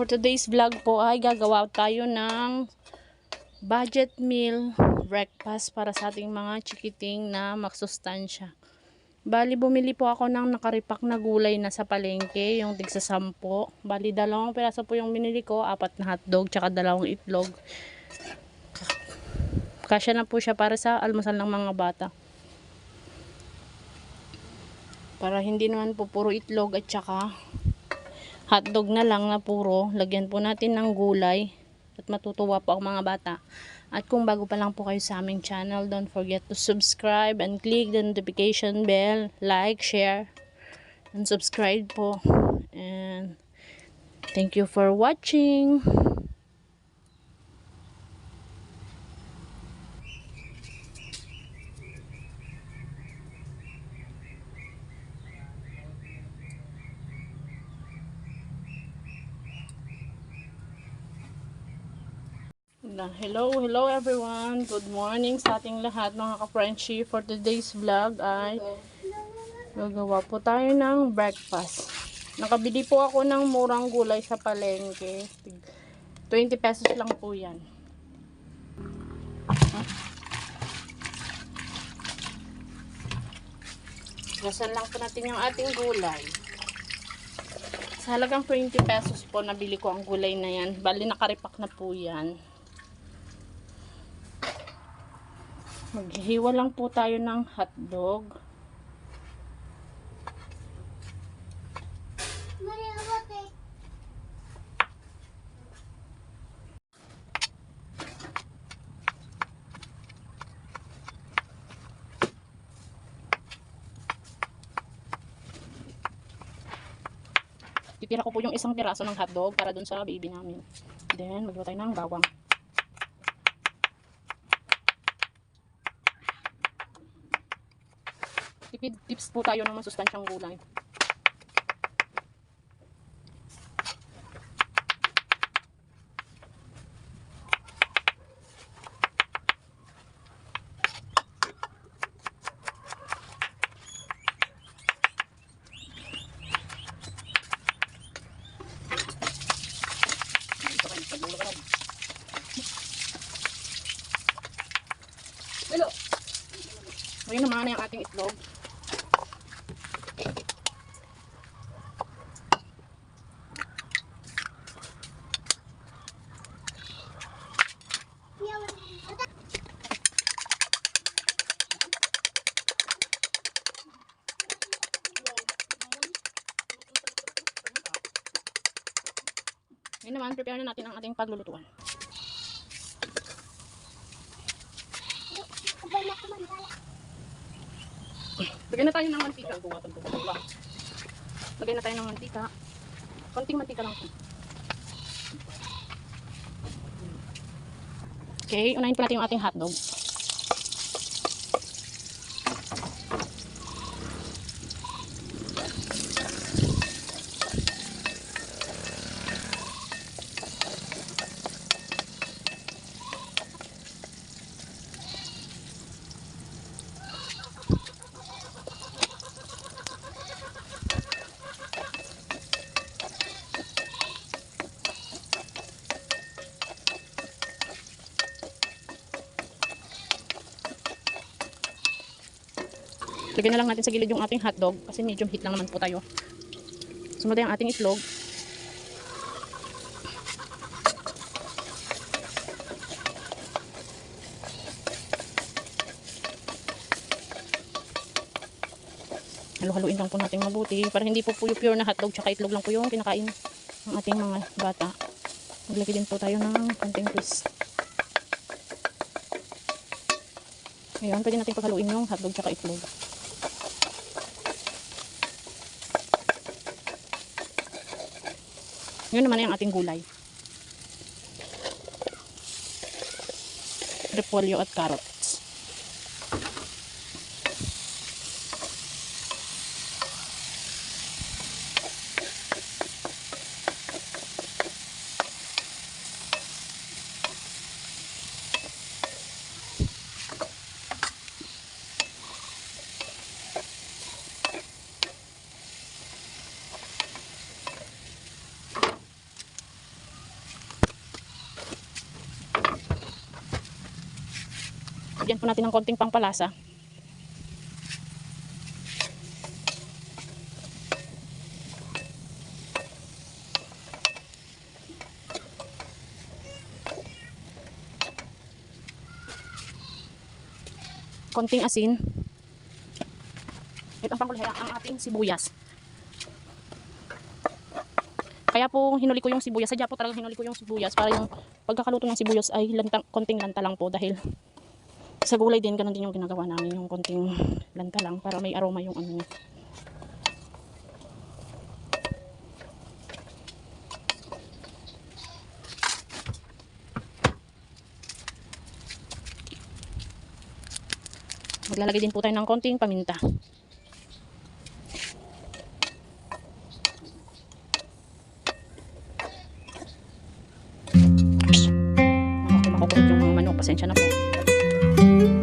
For today's vlog po ay gagawa tayo ng budget meal breakfast para sa ating mga chikiting na maksustansya. Bali, bumili po ako ng nakaripak na gulay na sa palengke, yung tigsa sampo. Bali, dalawang piraso po yung binili ko, apat na hotdog, tsaka dalawang itlog. Kasya na po siya para sa almusal ng mga bata. Para hindi naman po puro itlog at tsaka hotdog na lang na puro. Lagyan po natin ng gulay at matutuwa po ang mga bata. At kung bago pa lang po kayo sa aming channel, don't forget to subscribe and click the notification bell, like, share, and subscribe po. And thank you for watching. Na- Hello, hello everyone. Good morning sa ating lahat mga ka-Frenchie. For today's vlog ay gagawa po tayo ng breakfast. Nakabili po ako ng murang gulay sa palengke. 20 pesos lang po yan. Gasan lang po natin yung ating gulay. Sa halagang 20 pesos po, nabili ko ang gulay na yan. Bali, nakaripak na po yan. Maghihiwa lang po tayo ng hotdog. Titira ko po yung isang piraso ng hotdog para dun sa baby namin. Then, maghiwa tayo ng bawang. Tipid tips po tayo ng masustansyang gulay. Hello. Ayun naman na yung ating itlog. Ngayon naman, prepare na natin ang ating paglulutuan. Lagyan na tayo ng mantika. Lagyan na tayo ng mantika. Konting mantika lang. Okay, unahin po natin yung ating hotdog. Lagyan na lang natin sa gilid yung ating hotdog kasi medium heat lang naman po tayo. Sumunod yung ating itlog. Halo-haluin lang po natin mabuti para hindi po yung pure na hotdog tsaka itlog lang po yung kinakain ng ating mga bata. Maglagay din po tayo ng konting twist. Ngayon, pwede natin paghaluin yung hotdog tsaka itlog. Yun naman na yung ating gulay. Repolyo at carrots. Po natin ng konting pangpalasa. konting asin. Ito ang panghuli ang ating sibuyas. Kaya po hinuli ko yung sibuyas. Sadya po talaga hinuli ko yung sibuyas para yung pagkakaluto ng sibuyas ay lanta, konting lanta lang po dahil sa gulay din ganun din yung ginagawa namin yung konting lanta lang para may aroma yung ano. Maglalagay din po tayo ng konting paminta. Ako makukulit yung manok. Pasensya na po. thank you